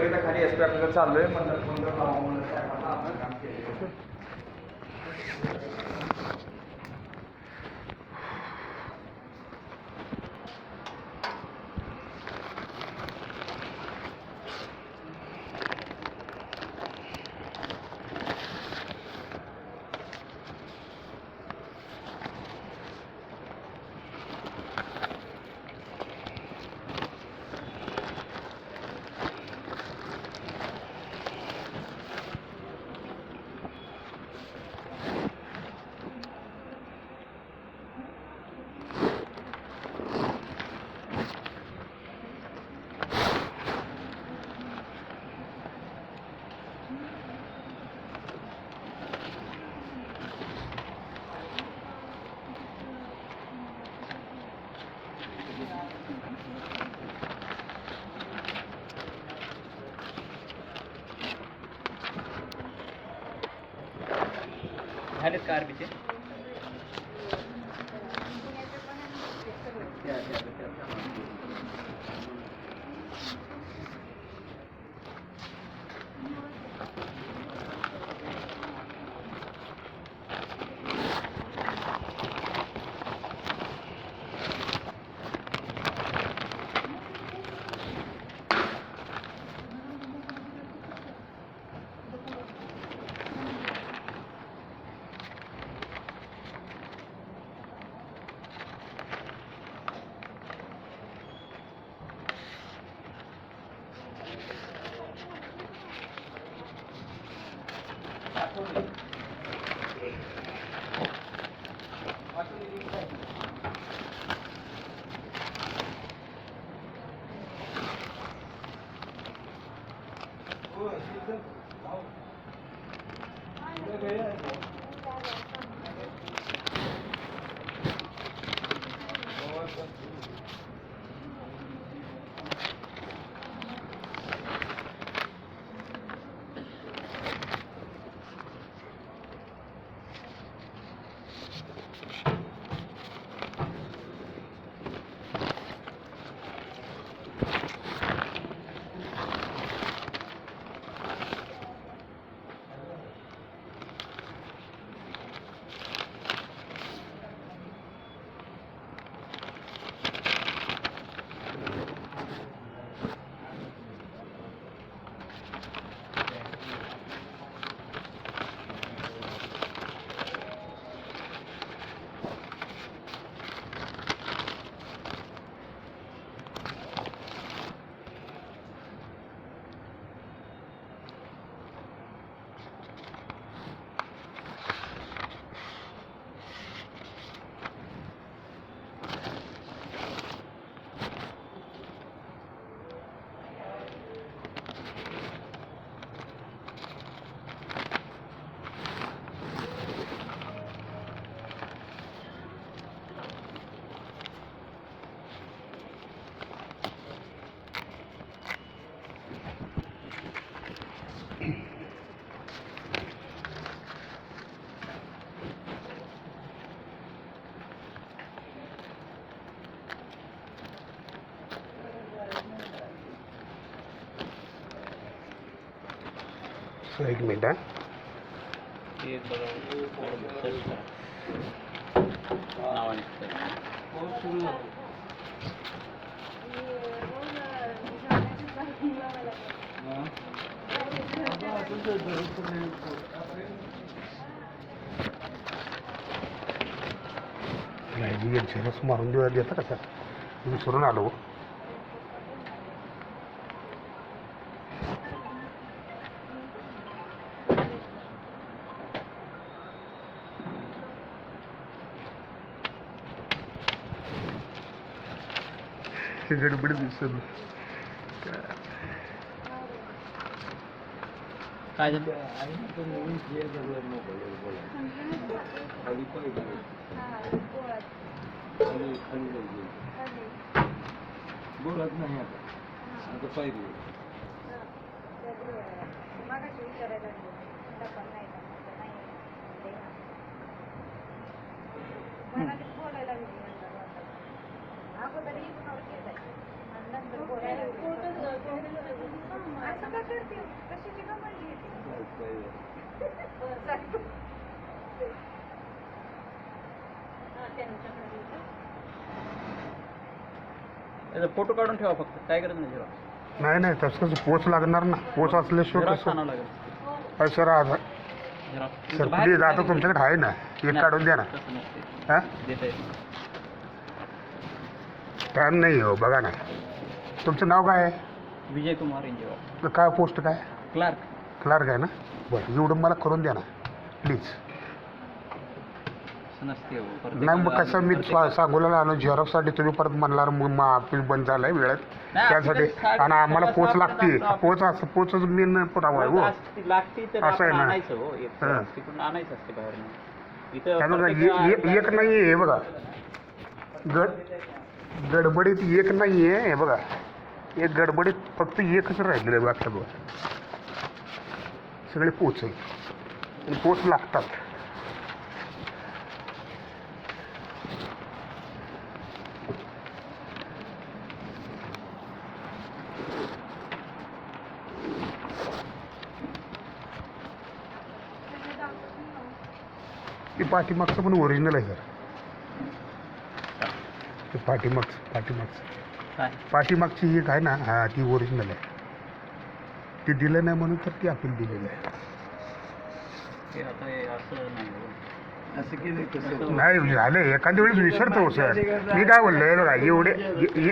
गडबडीत खाली S P आपल्याला चाललोय. म्हणलं फोन करून नावाने search. नाही मी झेरॉक्स मारून देऊ देता का सर मी विसरून आलो गडबड दिसत काय झालं? बोलत नाही आता. आता पाहिजे मागाशी विचारायला लागले. डबा नाही का? म्हटलं नाही. दे ना. मनानेच बोलायला लागली म्हणलं आता. अगोदर इग्नोर केलंय. आणि नंतर बोलायला लागली. करते कशाची हा फोटो काढून ठेवा फक्त. काय करत नाही झेरॉक्स नाही नाही तसं कसं पोच लागणार ना. पोच असल्याशिवाय कसं? आणावं लागेल. अरे सर आज सर प्लीज आता तुमच्याकडे आहे ना. एक काढून द्या ना. तसं नसते हा? देता येत नाही. टाईम नाही हो बघा ना. तुमचं नाव काय आहे? विजय कुमार इंजेवा काय पोस्ट काय? क्लार्क. क्लार्क आहे ना? बरं एवढं मला करून द्या ना. प्लीज असं नसते हो. प्रत्येक नाही मग कसं मी प्रत्येक- सांगोला आलो झेरॉक्ससाठी तुम्ही परत म्हणणार मग मग ऑफिस बंद झालंय वेळेत. नाही, त्यासाठी साठ- आणि आम्हाला पोच साठ लागते. पोच असं पोचच मेन पुरावा आहे हो. असते- लागते तर असं आहे आपण ना. आणायचं हो. एक हां. तिकडून आणायचं असते बाहेर इथं हे बघा प्रत्येक ए- ए- एक नाही आहे हे बघा. गड गडबडीत एक नाही आहे हे बघा. एक गडबडीत फक्त एकच राहिलेलं आहे बाकी सगळे पोच आहे आणि पोच लागतात. ते पाठीमागचं पण ओरिजिनल आहे सर. ते पाठीमागचं पाठीमागचं. काय? पाठीमागची एक आहे ना हा ती ओरिजिनल आहे. ती दिलं नाही म्हणून तर ती अपील दिलेलं आहे. ते आता हे असं नाही हो. असं केलं कसं नाही झालं. एखाद्या वेळेस विसरतो सर. मी काय बोललोय बघा एवढे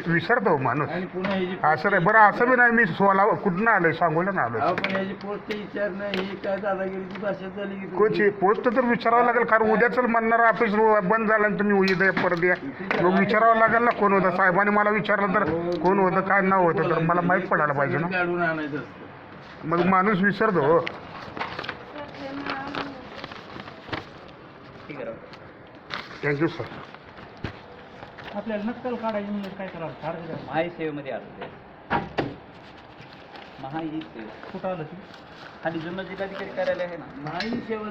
विसरतो माणूस. आणि पुन्हा ह्याची असं नाही. बरं असं बी नाही. मी सोला कुठनं आलोय? सांगोला ना अहो आलोय पण ह्याची पोस्ट विचार नाही ही काय दादागिरीची भाषा झाली की तुमची? कोची पोस्ट तर विचारावं लागेल कारण उद्या चल म्हणणार ऑफिस बंद झालं आणि तुम्ही उद्या परत या. मग विचारावं लागेल ना कोण होतं? साहेबांनी मला विचारलं तर कोण होतं काय नाव होतं? तर मला माहीत पडायला पाहिजे ना. काढून आणायचं असतं. मग माणूस विसरतो हो. थँक्यू सर आपल्याला नक्कल काढायची म्हणजे काय करावं? चार्ज द्या महाई सेवेमध्ये आलं ते. महाई सेवा कुठं आलं ती? खाली जुनं जिल्हाधिकारी कार्यालय आहे ना? नाही. सेवलं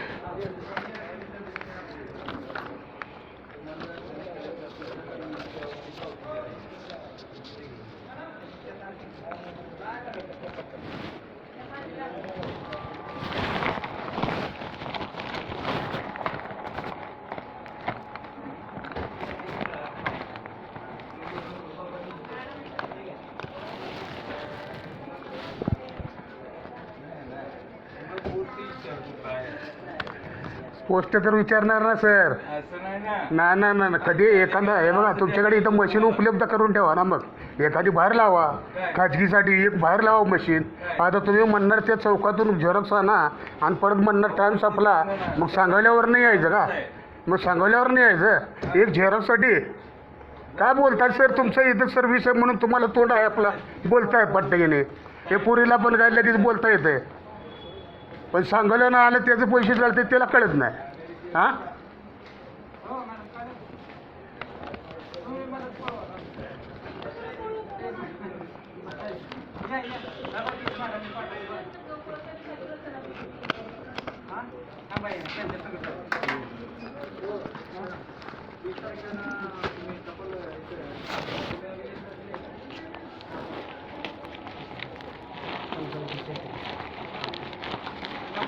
पोस्ट तर विचारणार ना सर. असं नाही ना. ना ना ना ना. कधी एखादा हे बघा तुमच्याकडे इथं मशीन उपलब्ध करून ठेवा ना मग. एखादी बाहेर लावा. खाजगीसाठी एक बाहेर लावा मशीन. आता तुम्ही म्हणणार त्या चौकातून झेरॉक्स आणा आणि परत म्हणणार टाइम संपला मग सांगवल्यावर नाही यायचं का? मग सांगवल्यावर नाही यायचं. एक झेरॉक्ससाठी. काय बोलताय सर? तुमचं इथं सर्व्हिस आहे म्हणून तुम्हाला तोंड आहे आपला. बोलताय पट्टकीने हे पुरीला पण काय लगेच बोलता येते पण सांगायला ना आलं त्याचं पैसे झालं ते त्याला कळत नाही. हा?